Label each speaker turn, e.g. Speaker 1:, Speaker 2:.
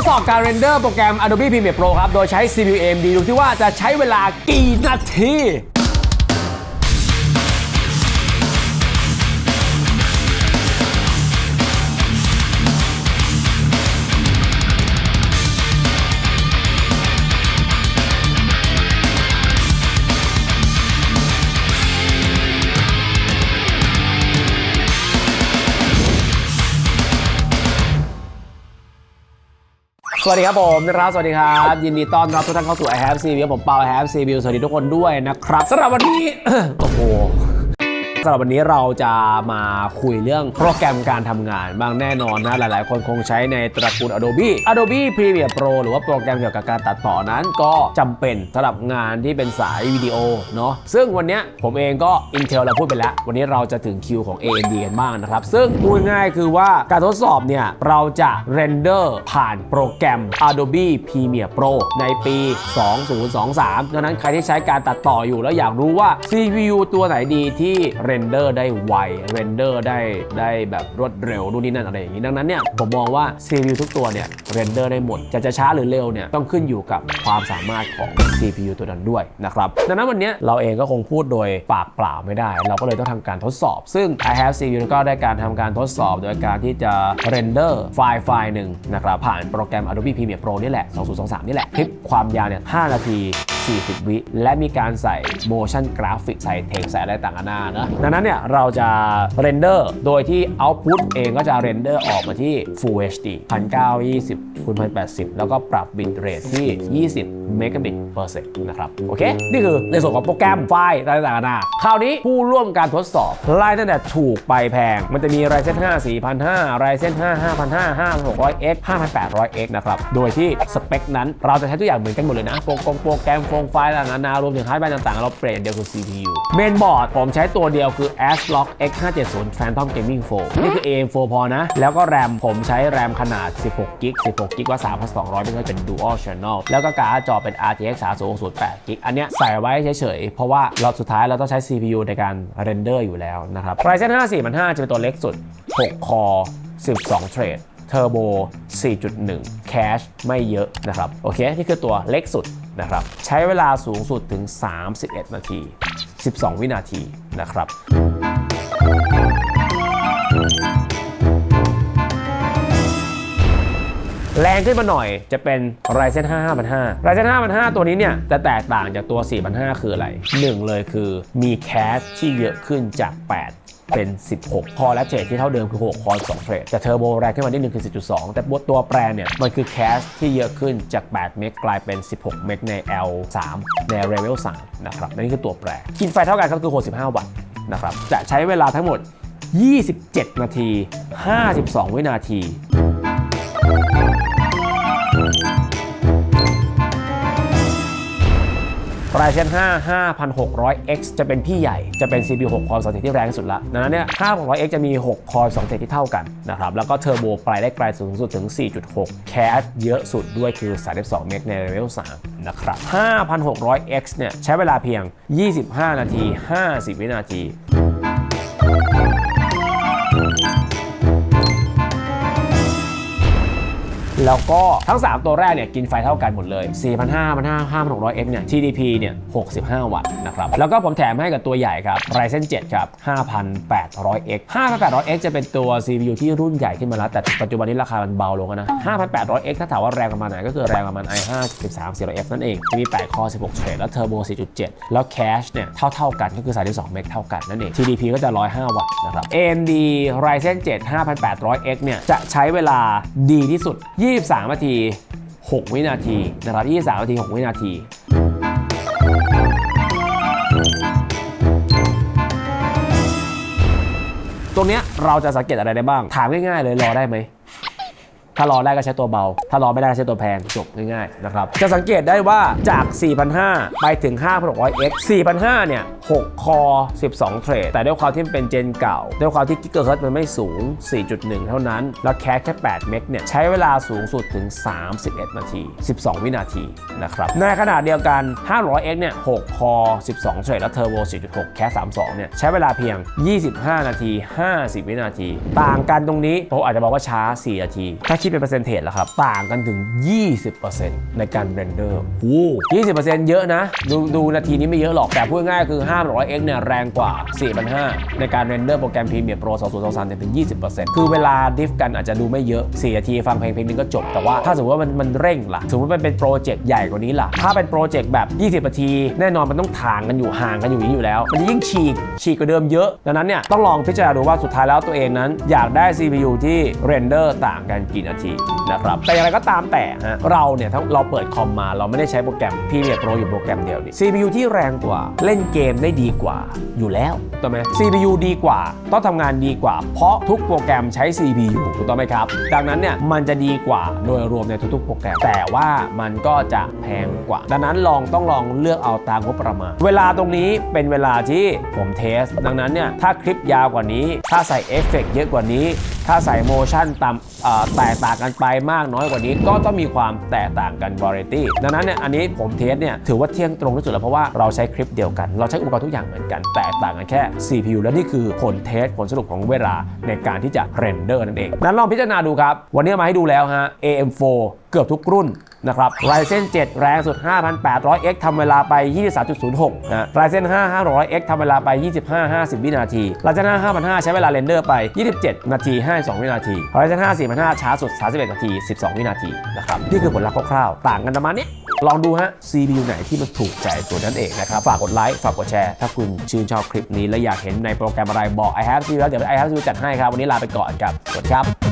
Speaker 1: ดสอบการเรนเดอร์โปรแกรม Adobe Premiere Pro ครับ โดยใช้ CPU AMD ดูที่ว่าจะใช้เวลากี่นาที สวัสดีครับผมนะครับสวัสดีครับ ยินดีต้อนรับทุกท่านเข้าสู่ i have CPU ผมเปา i have CPU สวัสดีทุกคนด้วยนะครับสำหรับวันนี้ โอ้โห สำหรับวันนี้เราจะมาคุยเรื่องโปรแกรมการทำงานบางแน่นอนนะ หลายๆ คนคงใช้ในตระกูล Adobe Adobe Premiere Pro หรือว่าโปรแกรมเกี่ยวกับการตัดต่อนั้นก็จำเป็นสำหรับงานที่เป็นสายวิดีโอเนาะซึ่งวันนี้ผมเองก็ Intel เราพูดไปแล้ว วันนี้เราจะถึงคิวของ AMD กันบ้างนะครับ ซึ่งพูดง่ายคือว่าการทดสอบเนี่ย เราจะเรนเดอร์ผ่านโปรแกรม Adobe Premiere Pro ในปี 2023ดังนั้นใครที่ใช้การตัดต่ออยู่แล้วอยากรู้ว่า CPU ตัวไหนดีที่เรนเดอร์ได้ไวเรนเดอร์ได้ได้แบบรวดเร็วนู่นนี่นั่นอะไรอย่างนี้ดังนั้นเนี่ยผมมองว่า CPU ทุกตัวเนี่ยเรนเดอร์ได้หมดจะจะช้าหรือเร็วเนี่ยต้องขึ้นอยู่กับความสามารถของ CPU ตัวนั้นด้วยนะครับดังนั้นวันนี้เราเองก็คงพูดโดยปากเปล่าไม่ได้ เราก็เลยต้องทำการทดสอบ ซึ่ง I have CPU ก็ได้การทำการทดสอบ โดยการที่จะเรนเดอร์ไฟล์ไฟล์หนึ่งนะครับผ่านโปรแกรม Adobe Premiere Pro นี่แหละ 2023 นี่แหละคลิปความยาวเนี่ย5นาที 40 วิ และมีการใส่ motion graphic ใส่เทคใส่อะไรต่างๆนานะดังนั้นเนี่ยเราจะเรนเดอร์โดยที่ output เองก็จะเรนเดอร์ออกมาที่ Full HD 1920คูณ1080 แล้วก็ปรับ bit rate ที่ 20 megabit per second นะครับ โอเค นี่คือในส่วนของโปรแกรมไฟล์อะไรต่างๆนาคราวนี้ผู้ร่วมการทดสอบ ไล่ตั้งแต่ถูกไปแพง มันจะมี Ryzen 5 4005 Ryzen 5 5500 5600X 5800X นะครับ โดยที่สเปคนั้นเราจะใช้ทุกอย่างเหมือนกันหมดเลยนะ โปรแกรมโปรแกรมโฟงไฟล์ต่างๆนานรวมถึงฮาร์ดแวร์ต่างๆ เราเปลี่ยนเดียวคือ CPU เมนบอร์ดผมใช้ตัวเดียวคือ ASRock X570 Phantom Gaming 4นี่คือ AM4 พอนะ แล้วก็แรมผมใช้แรมขนาด 16กิก16กิกว่า3 200ไม่ใช่เป็น Dual Channel แล้วก็การ์ดจอเป็น RTX 3068กิกอันเนี้ยใส่ไว้เฉยๆ เพราะว่าเราสุดท้ายเราต้องใช้ CPU ในการเรนเดอร์อยู่แล้วนะครับ Ryzen 5 4005จะเป็นตัวเล็กสุด 6 คอ 12 เทรดเทอร์โบ 4.1 แคชไม่เยอะนะครับ โอเค นี่คือตัวเล็กสุด นะครับ ใช้เวลาสูงสุดถึง 31 นาที 12 วินาทีนะครับแรงขึ้นมาหน่อยจะเป็น Ryzen 5 5005 Ryzen 5 5 0 0 ตัวนี้เนี่ยจะแตกต่างจากตัว4005คืออะไร 1 เลยคือมีแคชที่เยอะขึ้นจาก 8 เป็น 16 คอและเทรดที่เท่าเดิมคือ 6 คอ2เทรดแต่เทอร์โบแรงขึ้นมานิดนึงคือ 10.2 แต่ตัวแปรเนี่ยมันคือแคชที่เยอะขึ้นจาก 8 เมกกลายเป็น 16 เมกใน L3 ใน Level 3นะครับนั่นคือตัวแปร กินไฟเท่ากันก็คือ 65 วัตต์นะครับจะใช้เวลาทั้งหมด 27 นาที 52 วินาที Ryzen 5 5600X จะเป็นพี่ใหญ่ จะเป็น CPU 6 คอร์สองเทรดที่แรงสุดละดังนั้นเนี่ย 5600X จะมี 6 คอร์สองเทรดที่เท่ากันนะครับ แล้วก็เทอร์โบไปได้ไกลสูงสุดถึง 4.6 แคสเยอะสุดด้วยคือ 32 เมกในเลเวล3นะครับ 5600X เนี่ยใช้เวลาเพียง 25 นาที 50 วินาที แล้วก็ทั้ง 3 ตัวแรกเนี่ยกินไฟเท่ากันหมดเลย4,500 5,500 600X เนี่ย TDP เนี่ย 65 วัตต์นะครับ แล้วก็ผมแถมให้กับตัวใหญ่ครับ Ryzen 7 ครับ 5,800X 5,800X จะเป็นตัว CPU ที่รุ่นใหญ่ขึ้นมาแล้ว แต่ปัจจุบันนี้ราคามันเบาลงนะ 5,800X ถ้าถามว่าแรงประมาณไหนก็คือแรงประมาณ i5 13 0F นั่นเองจะมี 8 คอ 16 เทรดแล้วเทอร์โบ 4.7 แล้วแคชเนี่ยเท่าๆกันก็คือ 32 เมกเท่ากันนั่นเอง TDP ก็จะ 105 วัตต์นะครับ AMD Ryzen 7 5,800X เนี่ยจะใช้เวลาดีที่สุด23นาที 6 วินาทีนะครับ23นาที 6 วินาทีตรงเนี้ยเราจะสังเกตอะไรได้บ้าง ถามง่ายๆเลยรอได้ไหม ถ้ารอได้ก็ใช้ตัวเบา ถ้ารอไม่ได้ก็ใช้ตัวแพงจบง่ายๆนะครับ จะสังเกตได้ว่าจาก 4,500 ไปถึง 5,600X 4,500 เนี่ย 6 คอ 12 เทรด แต่ด้วยความที่มันเป็นเจนเก่า ด้วยความที่กิกะเฮิรตซ์มันไม่สูง 4.1 เท่านั้น แล้วแคสแค่ 8 เมกเนี่ย ใช้เวลาสูงสุดถึง 31 นาที 12 วินาทีนะครับ ในขณะเดียวกัน 500X เนี่ย 6 คอ 12 เทรด แล้วเทอร์โบ 4.6 แคส 32 เนี่ย ใช้เวลาเพียง 25 นาที 50 วินาที ต่างกันตรงนี้ผมอาจจะบอกว่าช้า 4 นาที ถ้าคิดเป็นเปอร์เซ็นต์เทรดแล้วครับ ต่างกันถึง 20%ในการเรนเดอร์โอ้20%เยอะนะ ดูดูนาทีนี้ไม่เยอะหรอก แต่พูดง่ายๆคือ 500X เนี่ยแรงกว่า 4,500 ในการเรนเดอร์โปรแกรม Premiere Pro 2023ถึง20%คือเวลาดิฟกันอาจจะดูไม่เยอะ4นาทีฟังเพลงเพลงนึงก็จบ แต่ว่าถ้าสมมติว่ามันมันเร่งล่ะ สมมติว่ามันเป็นโปรเจกต์ใหญ่กว่านี้ล่ะ ถ้าเป็นโปรเจกต์แบบ 20นาที แน่นอนมันต้องถ่างกันอยู่ห่างกันอยู่อย่างนี้อยู่แล้ว มันจะยิ่งฉีกฉีกกว่าเดิมเยอะ ดังนั้นเนี่ยต้องลองพิจารณาดูว่าสุดท้ายแล้วตัวเองนั้น อยากได้ CPU ที่เรนเดอร์ต่างกันกี่นาทีนะครับแต่อย่างไรก็ตามแต่ฮะเราเนี่ยถ้าเราเปิดคอมมาเราไม่ได้ใช้โปรแกรม Premiere Pro อยู่โปรแกรมเดียวดิ CPU ที่แรงกว่าเล่นเกมได้ดีกว่าอยู่แล้วถูกต้องไหม CPU ดีกว่าต้องทำงานดีกว่า เพราะทุกโปรแกรมใช้ CPU ถูกต้องไหมครับ ดังนั้นเนี่ยมันจะดีกว่าโดยรวมในทุกๆโปรแกรม แต่ว่ามันก็จะแพงกว่า ดังนั้นลองต้องลองเลือกเอาตามงบประมาณ เวลาตรงนี้เป็นเวลาที่ผมเทส ดังนั้นเนี่ยถ้าคลิปยาวกว่านี้ ถ้าใส่เอฟเฟกต์เยอะกว่านี้ ถ้าใส่โมชั่นตามเอ่อแตกต่างกันไปมากน้อยกว่านี้ ก็ต้องมีความแตกต่างกันบริตี้ดังนั้นเนี่ยอันนี้ผมเทสเนี่ยถือว่าเที่ยงตรงที่สุดแล้วเพราะว่าเราใช้คลิปเดียวกัน เราใช้อุปกรณ์ทุกอย่างเหมือนกันแตกต่างกันแค่ CPU และนี่คือผลเทสผลสรุปของเวลาในการที่จะเรนเดอร์นั่นเองนั้นลองพิจารณาดูครับ วันนี้มาให้ดูแล้วฮะ AM4 เกือบทุกรุ่น นะครับ Ryzen 7แรงสุด 5,800X ทำเวลาไป 23.06นะ Ryzen 5 500X ทำเวลาไป 25-50 วินาที Ryzen 5 5,500 ใช้เวลาเรนเดอร์ไป 27 นาที 52 วินาที Ryzen 5 4,500 ช้าสุด 31 นาที 12 วินาทีนะครับนี่คือผลลัพธ์คร่าวๆ ต่างกันประมาณนี้ลองดูฮะ CPU ไหนที่มันถูกใจตัวนั้นเองนะครับ ฝากกดไลค์ ฝากกดแชร์ ถ้าคุณชื่นชอบคลิปนี้และอยากเห็นในโปรแกรมอะไรบอก i have CPU แล้วเดี๋ยว i have CPU จัดให้ครับ วันนี้ลาไปก่อนครับ สวัสดีครับ